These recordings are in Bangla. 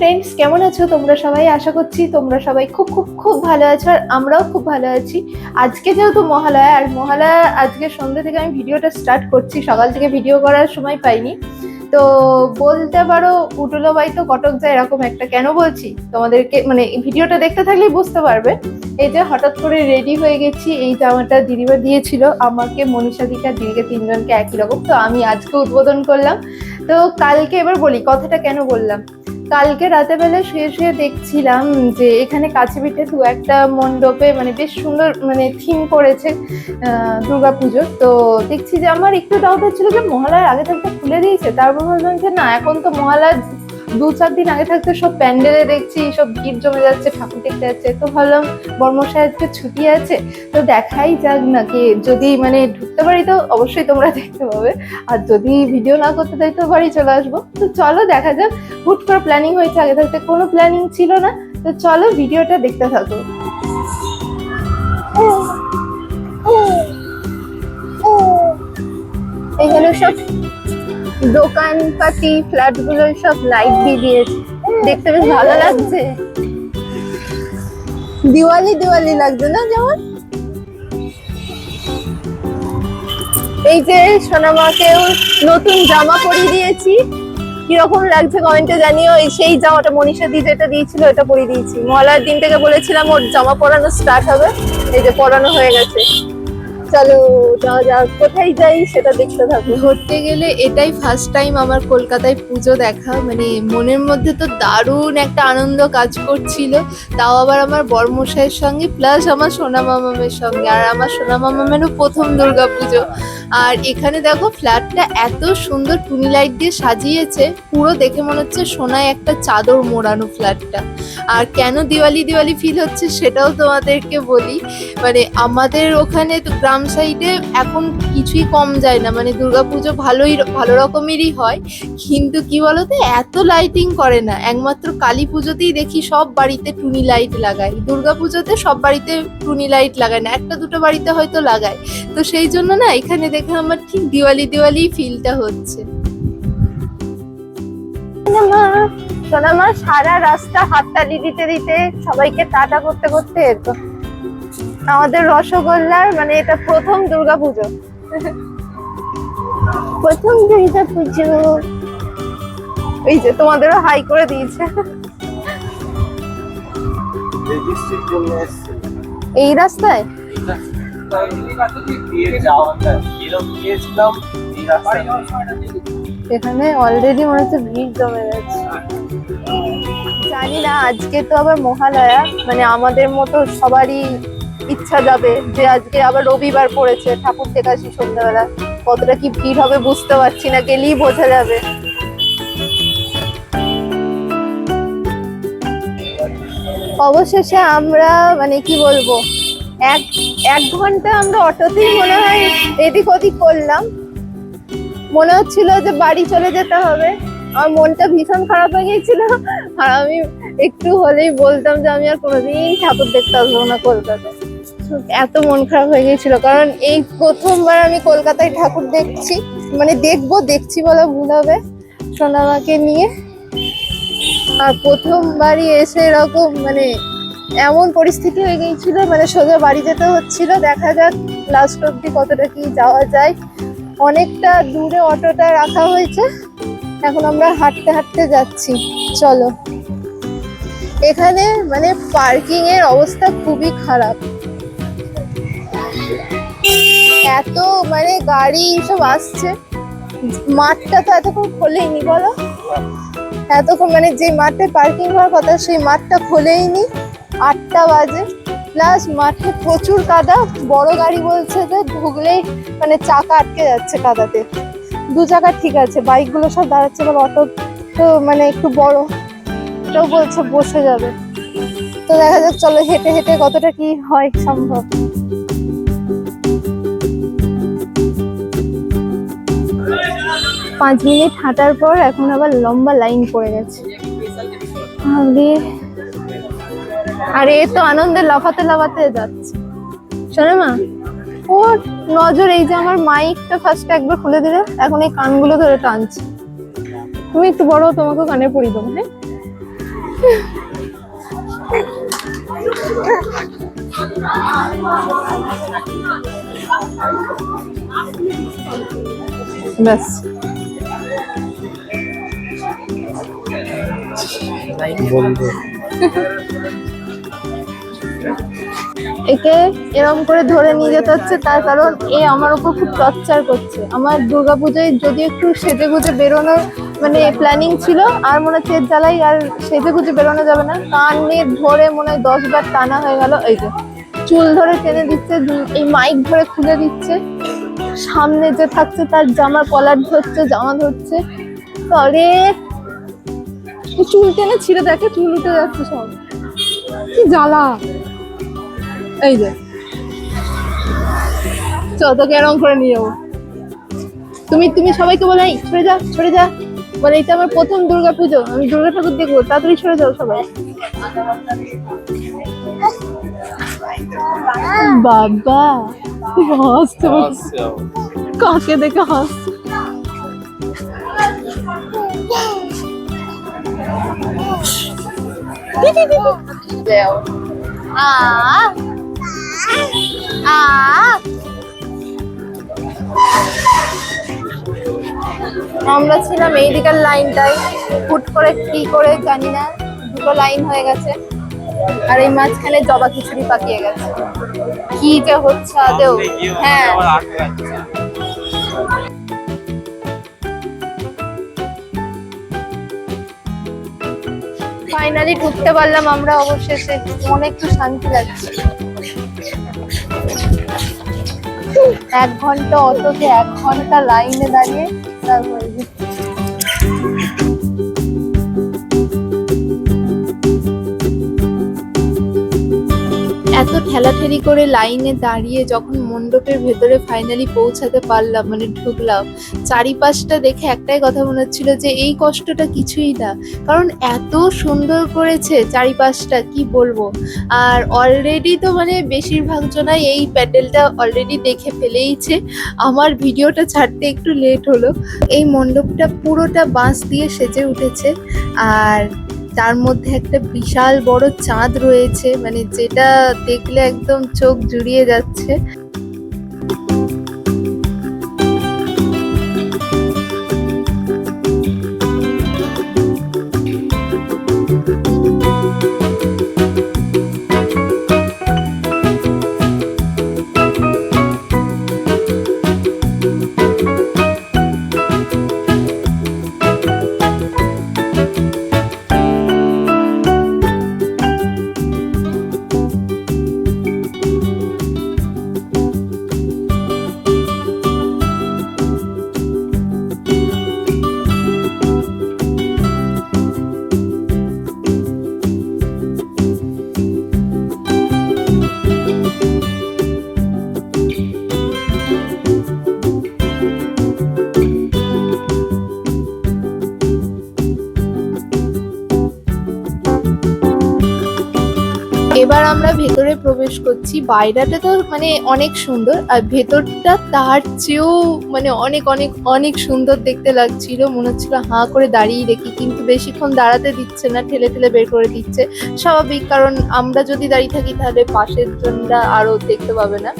ফ্রেন্ডস কেমন আছো? তোমরা সবাই? আশা করছি তোমরা সবাই খুব খুব খুব ভালো আছো আর আমরাও খুব ভালো আছি। আজকে যেহেতু মহালয়া, আর মহালয়া আজকে সন্ধ্যে থেকে আমি ভিডিওটা স্টার্ট করছি। সকাল থেকে ভিডিও করার সময় পাইনি। তো বলতে পারো উটুলো বাই তো কটক যায় এরকম একটা, কেন বলছি? তোমাদেরকে মানে ভিডিওটা দেখতে থাকলেই বুঝতে পারবে। এই যে হঠাৎ করে রেডি হয়ে গেছি, এই জামাটা দিদিবা দিয়েছিল, আমাকে, মনীষা দিকা দিদিকে তিনজনকে একই রকম। তো আমি আজকে উদ্বোধন করলাম। তো কালকে এবার বলি, কথাটা কেন বললাম? কালকে রাতে বেলা শুয়ে শুয়ে দেখছিলাম যে এখানে কাছে পিঠে দু একটা মণ্ডপে মানে বেশ সুন্দর মানে থিম করেছে দুর্গা পুজোর তো দেখছি যে আমার একটু ডাউট হচ্ছিল যে মহালয়ার আগে থাকতে খুলে দিয়েছে। তারপর ভাবলাম যে না, এখন তো মহালয়ার দু চার দিন আগে থাকতে সব প্যান্ডেলে দেখছি সব ভিড় জমে যাচ্ছে ঠাকুর দেখতে যাচ্ছে তো ভাবলাম বর্মশাই আজকে ছুটি আছে তো দেখাই যাক না কি যদি মানে ঢুকতে পারি তো অবশ্যই তোমরা দেখতে পাবে আর যদি ভিডিও না করতে দেয় তো বাড়ি চলে আসব তো চলো দেখা যাক হুট করে প্ল্যানিং হয়েছে আগে থাকতে কোনো প্ল্যানিং ছিল না তো চলো ভিডিওটা দেখতে থাকো এখানে সব দোকানপাতি ফ্ল্যাটগুলো সব লাইট দিয়ে দিয়েছে। দেখতে বেশ ভালো লাগছে। দিওয়ালি দিওয়ালি লাগছে না যেমন? এই যে সোনামাকেও নতুন জামা পরিয়ে দিয়েছি। কীরকম লাগছে কমেন্টে জানিও। সেই জামাটা মনীষা দি যেটা দিয়েছিল, এটা পরিয়ে দিয়েছি। মলার দিন থেকে বলেছিলাম, ওর জামা পরানো স্টার্ট হবে। এই যে পরানো হয়ে গেছে। চলো, যাওয়া যাক। কোথায় যাই সেটা দেখতে থাকব ঘুরতে গেলে এটাই ফার্স্ট টাইম আমার কলকাতায় পুজো দেখা। মানে মনের মধ্যে তো দারুণ একটা আনন্দ কাজ করছিল। তাও আবার আমার বর্মশাইয়ের সঙ্গে প্লাস আমার সোনা সঙ্গে। আর আমার সোনা মামামেরও প্রথম দুর্গা পুজো আর এখানে দেখো ফ্ল্যাটটা এত সুন্দর টুনি লাইট দিয়ে সাজিয়েছে। পুরো দেখে মনে হচ্ছে সোনায় একটা চাদর মোড়ানো ফ্ল্যাটটা। আর কেন দিওয়ালি দিওয়ালি ফিল হচ্ছে সেটাও তোমাদেরকে বলি। মানে আমাদের ওখানে গ্রাম সাইডে এখন কিছুই কম যায় না। মানে দুর্গাপুজো ভালোই, ভালো রকমেরই হয়। কিন্তু কি বলতো, এত লাইটিং করে না। একমাত্র কালী পুজোতেই দেখি সব বাড়িতে টুনি লাইট লাগায়। দুর্গা পুজোতে সব বাড়িতে টুনি লাইট লাগায় না। একটা দুটো বাড়িতে হয়তো লাগায়। তো সেই জন্য না এখানে দেখে আমার ঠিক দিওয়ালি দিওয়ালি ফিলটা হচ্ছে। সোনা মা সারা রাস্তা হাততালি দিতে দিতে সবাইকে টাটা করতে করতে এত আমাদের রসগোল্লার মানে এটা প্রথম দুর্গা পুজো। প্রথম দুর্গা পুজো। এই যে তোমাদেরও হাই করে দিয়েছে। এই রাস্তায়। এখানে অলরেডি মনে হচ্ছে ভিড় জমে গেছে। জানি না, আজকে তো আবার মহালয়া মানে আমাদের মতো সবারই ইচ্ছা যাবে যে আজকে আবার রবিবার পড়েছে, ঠাকুর থেকে আসি সন্ধ্যাবেলা। কতটা কি ভিড় হবে বুঝতে পারছি না, গেলেই বোঝা যাবে। অবশেষে আমরা মানে কি বলব, এক এক ঘণ্টা আমরা অটোতেই মনে হয় এদিক ওদিক করলাম। মনে হচ্ছিল যে বাড়ি চলে যেতে হবে। আমার মনটা ভীষণ খারাপ হয়ে গিয়েছিল। আর আমি একটু হলেই বলতাম যে আমি আর কোনোদিন ঠাকুর দেখতে আসব না কলকাতায়। এত মন খারাপ হয়ে গিয়েছিল। কারণ এই প্রথমবার আমি কলকাতায় ঠাকুর দেখছি মানে দেখব, দেখছি বলে ভুল হবে সোনামাকে নিয়ে। আর প্রথমবারই এসে এরকম মানে এমন পরিস্থিতি হয়ে গিয়েছিল মানে সোজা বাড়ি যেতে হচ্ছিল। দেখা যাক লাস্ট অব্দি কতটা কি যাওয়া যায়। অনেকটা দূরে অটোটা রাখা হয়েছে। এখন আমরা হাঁটতে হাঁটতে যাচ্ছি। চলো। এখানে মানে পার্কিং এর অবস্থা খুবই খারাপ। এত মানে গাড়ি সব আসছে। মাঠটা তো এতক্ষণ খোলেইনি, বলো? এতক্ষণ মানে যে মাঠে পার্কিং হওয়ার কথা, সেই মাঠটা খোলেইনি। আটটা বাজে। প্লাস মাঠে প্রচুর কাদা। বড় গাড়ি বলছে যে ঢুকলেই মানে চাকা আটকে যাচ্ছে কাদাতে। দু চাকা ঠিক আছে, বাইকগুলো সব দাঁড়াচ্ছে, এবার অটো তো মানে একটু বড়। ওটাও বলছে বসে যাবে। তো দেখা যাক, চলো হেঁটে হেঁটে কতটা কি হয় সম্ভব। পাঁচ মিনিট হাঁটার পর এখন আবার লম্বা লাইন পড়ে গেছে। আরে এ তো আনন্দে লাফাতে লাফাতে যাচ্ছে। শোনো মা, ওর নজর এই যে আমার মাইকটা ফার্স্ট একবার খুলে দিলে, এখন এই কানগুলো ধরে টানছে। তুমি একটু বড় তোমাকে কানে পরিয়ে দেবো হ্যাঁ? ব্যাস। বন্ধু। একে এরম করে ধরে নিয়ে যেতে হচ্ছে, তার কারণ এ আমার উপর খুব টর্চার করছে। আমার দুর্গাপুজোয় যদি একটু সেজে গুজে বেরোনোর মানে প্ল্যানিং ছিল, আর মনে হচ্ছে এর জ্বালাই আর সেজে গুজে বেরোনো যাবে না, কান ধরে মনে হয় দশ বার টানা হয়ে গেল, এই যে। চুল ধরে টেনে দিচ্ছে, এই মাইক ধরে খুলে দিচ্ছে, সামনে যে থাকছে তার জামার কলার ধরছে, জামা ধরছে। তো আরে, এই চুল টেনে ছিঁড়ে দেখে চুল উঠে যাচ্ছে সব। কি জ্বালা। এই যে। চ তোকে এরকম করে নিয়ে যাব। তুমি তুমি সবাইকে বলে, এই, সরে যা সরে যা। বলে এটা আমার প্রথম দুর্গা পুজো আমি দুর্গা ঠাকুর দেখব। তাড়াতাড়ি সরে যাও সবাই। বাবা হাসতে কাকে দেখে আ আ আমরা ছিলাম এই দিকের লাইনটাই ফুট করে কি করে জানি না দুটো লাইন হয়ে গেছে। আর এই মাঝখানে জবা খিচুড়ি পাকিয়ে গেছে। কি যে হচ্ছে আদেও হ্যাঁ। ফাইনালি ঢুকতে পারলাম আমরা অবশেষে। মনে একটু শান্তি লাগছে। এক ঘণ্টা অটোতে এক ঘণ্টা লাইনে দাঁড়িয়ে তারপরে এত ঠেলাঠেলি করে লাইনে দাঁড়িয়ে যখন মণ্ডপের ভেতরে ফাইনালি পৌঁছাতে পারলাম মানে ঢুকলাম, চারিপাশটা দেখে একটাই কথা মনে হচ্ছিল যে এই কষ্টটা কিছুই না। কারণ এত সুন্দর করেছে চারিপাশটা, কি বলব? আর অলরেডি তো মানে বেশিরভাগ জনাই এই প্যান্ডেলটা অলরেডি দেখে ফেলেইছে। আমার ভিডিওটা ছাড়তে একটু লেট হলো। এই মণ্ডপটা পুরোটা বাঁশ দিয়ে সেজে উঠেছে। আর তার মধ্যে একটা বিশাল বড় চাঁদ রয়েছে মানে যেটা দেখলে একদম চোখ জুড়িয়ে যাচ্ছে। এবার আমরা ভেতরে প্রবেশ করছি। বাইরেটা তো মানে অনেক সুন্দর, আর ভেতরটা তার চেয়েও মানে অনেক অনেক অনেক সুন্দর দেখতে লাগছিল। মনে হচ্ছিল, হাঁ, করে দাঁড়িয়ে দেখি। কিন্তু বেশিক্ষণ দাঁড়াতে দিচ্ছে না, ঠেলে ঠেলে বের করে দিচ্ছে। স্বাভাবিক, কারণ আমরা যদি দাঁড়িয়ে থাকি, তাহলে পাশের জনরা আরও দেখতে পাবে না।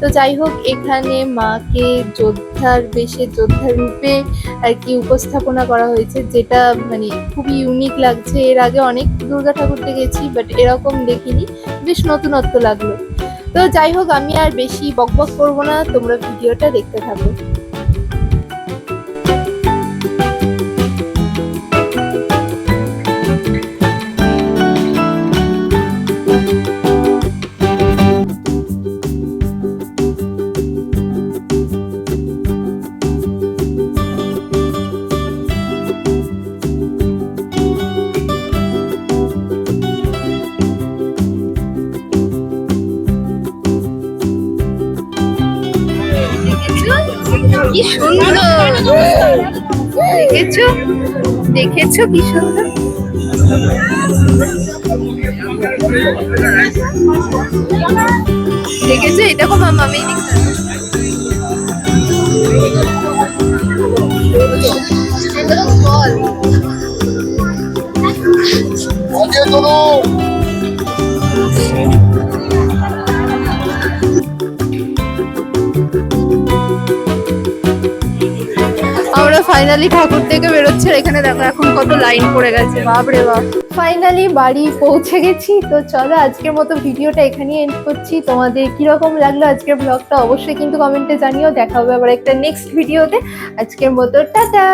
তো যাই হোক, এখানে মাকে যোদ্ধার বেশে, যোদ্ধার রূপে আর কি উপস্থাপনা করা হয়েছে, যেটা মানে খুবই ইউনিক লাগছে। এর আগে অনেক দুর্গা ঠাকুর দেখেছি বাট এরকম দেখিনি। বেশ নতুনত্ব লাগল। তো যাই হোক, আমি আর বেশি বকবক করব না, তোমরা ভিডিওটা দেখতে থাকো। কি সুন্দর। দেখেছ? দেখেছ কি সুন্দর? দেখেছ? এই দেখো মামা আমি বল ফাইনালি ঠাকুর থেকে বেরোচ্ছে এখানে দেখো এখন কত লাইন পড়ে গেছে। বাপরে বাপ। ফাইনালি বাড়ি পৌঁছে গেছি। তো চলো আজকের মতো ভিডিওটা এখানেই এন্ড করছি। তোমাদের কীরকম লাগল আজকের ব্লগটা অবশ্যই কিন্তু কমেন্টে জানিও। দেখা হবে আবার একটা নেক্সট ভিডিওতে আজকের মতো, টাটা!